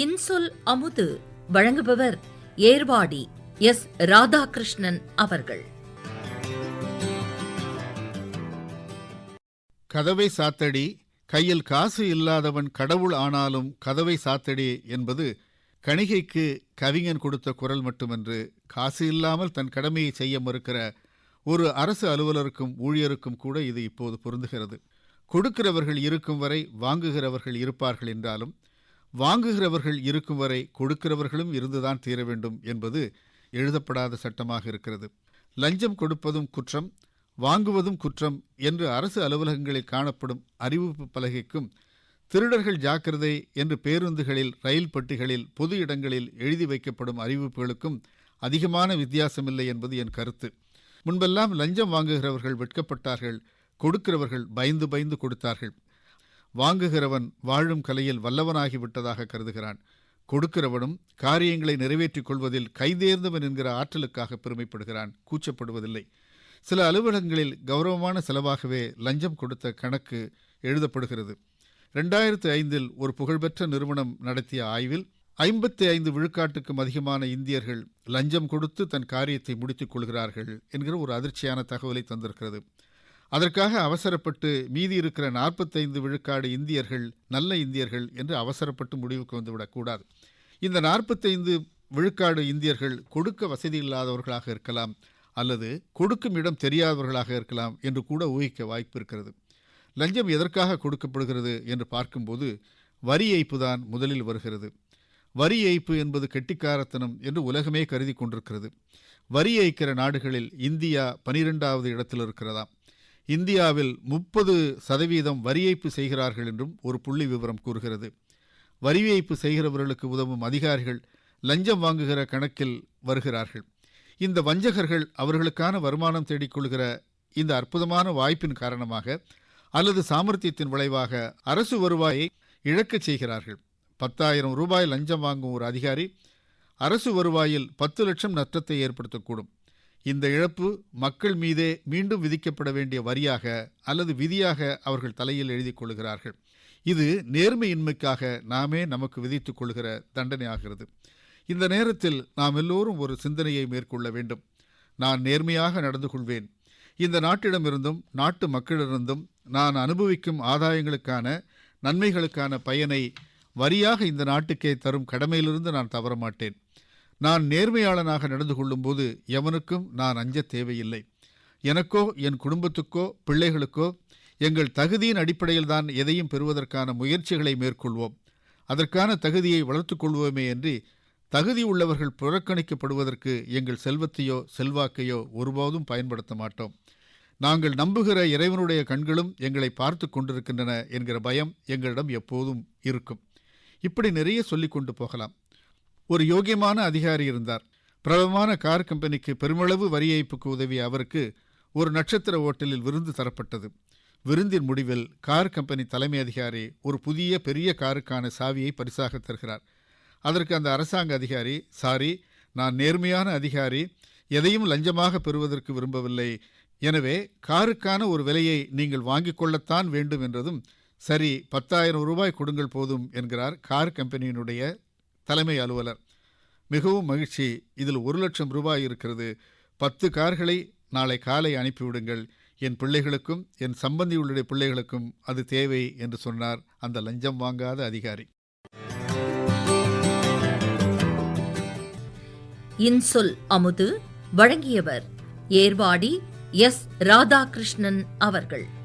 இன்சொல் அமுது வழங்குபவர் ஏர்வாடி எஸ் ராதாகிருஷ்ணன் அவர்கள். கதவை சாத்தடி கையில் காசு இல்லாதவன் கடவுள் ஆனாலும் கதவை சாத்தடி என்பது கணிகைக்கு கவிஞன் கொடுத்த குரல் மட்டுமன்று காசு இல்லாமல் தன் கடமையை செய்ய மறுக்கிற ஒரு அரசு அலுவலருக்கும் ஊழியருக்கும் கூட இது இப்போது பொருந்துகிறது. கொடுக்கிறவர்கள் இருக்கும் வரை வாங்குகிறவர்கள் இருப்பார்கள் என்றாலும் வாங்குகிறவர்கள் இருக்கும் வரை கொடுக்கிறவர்களும் இருந்துதான் தீர வேண்டும் என்பது எழுதப்படாத சட்டமாக இருக்கிறது. லஞ்சம் கொடுப்பதும் குற்றம் வாங்குவதும் குற்றம் என்று அரசு அலுவலகங்களில் காணப்படும் அறிவிப்பு பலகைக்கும் திருடர்கள் ஜாக்கிரதை என்று பேருந்துகளில் ரயில் பெட்டிகளில் பொது இடங்களில் எழுதி வைக்கப்படும் அறிவிப்புகளுக்கும் அதிகமான வித்தியாசமில்லை என்பது என் கருத்து. முன்பெல்லாம் லஞ்சம் வாங்குகிறவர்கள் வெட்கப்பட்டார்கள் கொடுக்கிறவர்கள் பயந்து பயந்து கொடுத்தார்கள். வாங்குகிறவன் வாழும் கலையில் வல்லவனாகிவிட்டதாக கருதுகிறான். கொடுக்கிறவனும் காரியங்களை நிறைவேற்றிக் கொள்வதில் கைதேர்ந்தவன் என்கிற ஆற்றலுக்காக பெருமைப்படுகிறான். கூச்சப்படுவதில்லை. சில அலுவலகங்களில் கௌரவமான செலவாகவே லஞ்சம் கொடுத்த கணக்கு எழுதப்படுகிறது. ரெண்டாயிரத்து ஐந்தில் ஒரு புகழ்பெற்ற நிறுவனம் நடத்திய ஆய்வில் ஐம்பத்தி ஐந்து விழுக்காட்டுக்கும் அதிகமான இந்தியர்கள் லஞ்சம் கொடுத்து தன் காரியத்தை முடித்துக் கொள்கிறார்கள் என்கிற ஒரு அதிர்ச்சியான தகவலை தந்திருக்கிறது. அதற்காக அவசரப்பட்டு மீதி இருக்கிற நாற்பத்தைந்து விழுக்காடு இந்தியர்கள் நல்ல இந்தியர்கள் என்று அவசரப்பட்டு முடிவுக்கு வந்துவிடக்கூடாது இந்த நாற்பத்தைந்து விழுக்காடு இந்தியர்கள் கொடுக்க வசதி இல்லாதவர்களாக இருக்கலாம் அல்லது கொடுக்கும் இடம் தெரியாதவர்களாக இருக்கலாம் என்று கூட ஊகிக்க வாய்ப்பு இருக்கிறது. லஞ்சம் எதற்காக கொடுக்கப்படுகிறது என்று பார்க்கும்போது வரி ஏய்ப்பு தான் முதலில் வருகிறது. வரி ஏய்ப்பு என்பது கெட்டிக்காரத்தனம் என்று உலகமே கருதி கொண்டிருக்கிறது. வரி ஏய்க்கிற நாடுகளில் இந்தியா பனிரெண்டாவது இடத்தில் இருக்கிறதாம். இந்தியாவில் முப்பது சதவீதம் வரி ஏய்ப்பு செய்கிறார்கள் என்றும் ஒரு புள்ளி விவரம் கூறுகிறது. வரி ஏய்ப்பு செய்கிறவர்களுக்கு உதவும் அதிகாரிகள் லஞ்சம் வாங்குகிற கணக்கில் வருகிறார்கள். இந்த வஞ்சகர்கள் அவர்களுக்கான வருமானம் தேடிக்கொள்கிற இந்த அற்புதமான வாய்ப்பின் காரணமாக அல்லது சாமர்த்தியத்தின் விளைவாக அரசு வருவாயை இழக்கச் செய்கிறார்கள். பத்தாயிரம் ரூபாய் லஞ்சம் வாங்கும் ஒரு அதிகாரி அரசு வருவாயில் பத்து லட்சம் நஷ்டத்தை ஏற்படுத்தக்கூடும். இந்த இழப்பு மக்கள் மீதே மீண்டும் விதிக்கப்பட வேண்டிய வரியாக அல்லது விதியாக அவர்கள் தலையில் எழுதி கொள்கிறார்கள். இது நேர்மையின்மைக்காக நாமே நமக்கு விதித்துக் கொள்கிற தண்டனையாகிறது. இந்த நேரத்தில் நாம் எல்லோரும் ஒரு சிந்தனையை மேற்கொள்ள வேண்டும். நான் நேர்மையாக நடந்து கொள்வேன். இந்த நாட்டிடமிருந்தும் நாட்டு மக்களிடமிருந்தும் நான் அனுபவிக்கும் ஆதாயங்களுக்கான நன்மைகளுக்கான பயனை வரியாக இந்த நாட்டுக்கே தரும் கடமையிலிருந்து நான் தவற மாட்டேன் நான் நேர்மையாளனாக நடந்து கொள்ளும்போது எவனுக்கும் நான் அஞ்ச தேவையில்லை. எனக்கோ என் குடும்பத்துக்கோ பிள்ளைகளுக்கோ எங்கள் தகுதியின் அடிப்படையில் தான் எதையும் பெறுவதற்கான முயற்சிகளை மேற்கொள்வோம். அதற்கான தகுதியை வளர்த்துக்கொள்வோமே கொள்வோமே என்று தகுதி உள்ளவர்கள் புறக்கணிக்கப்படுவதற்கு எங்கள் செல்வத்தையோ செல்வாக்கையோ ஒருபோதும் பயன்படுத்த மாட்டோம். நாங்கள் நம்புகிற இறைவனுடைய கண்களும் எங்களை பார்த்து கொண்டிருக்கின்றன என்கிற பயம் எங்களிடம் எப்போதும் இருக்கும். இப்படி நிறைய சொல்லிக்கொண்டு போகலாம். ஒரு யோகியமான அதிகாரி இருந்தார். பிரபலமான கார் கம்பெனிக்கு பெருமளவு வரி ஏய்ப்புக்கு உதவிய அவருக்கு ஒரு நட்சத்திர ஓட்டலில் விருந்து தரப்பட்டது. விருந்தின் முடிவில் கார் கம்பெனி தலைமை அதிகாரி ஒரு புதிய பெரிய காருக்கான சாவியை பரிசாக தருகிறார். அதற்கு அந்த அரசாங்க அதிகாரி சாரி நான் நேர்மையான அதிகாரி எதையும் லஞ்சமாக பெறுவதற்கு விரும்பவில்லை. எனவே காருக்கான ஒரு விலையை நீங்கள் வாங்கிக் கொள்ளத்தான் வேண்டும் என்றதும் சரி பத்தாயிரம் ரூபாய் கொடுங்கள் போதும் என்கிறார் கார் கம்பெனியினுடைய தலைமை அலுவலர். மிகவும் மகிழ்ச்சி. இதில் ஒரு லட்சம் ரூபாய் இருக்கிறது. பத்து கார்களை நாளை காலை அனுப்பிவிடுங்கள். என் பிள்ளைகளுக்கும் என் சம்பந்தியுடைய பிள்ளைகளுக்கும் அது தேவை என்று சொன்னார் அந்த லஞ்சம் வாங்காத அதிகாரி. இன்சொல் அமுது வழங்கியவர் ஏர்வாடி எஸ். ராதாகிருஷ்ணன் அவர்கள்.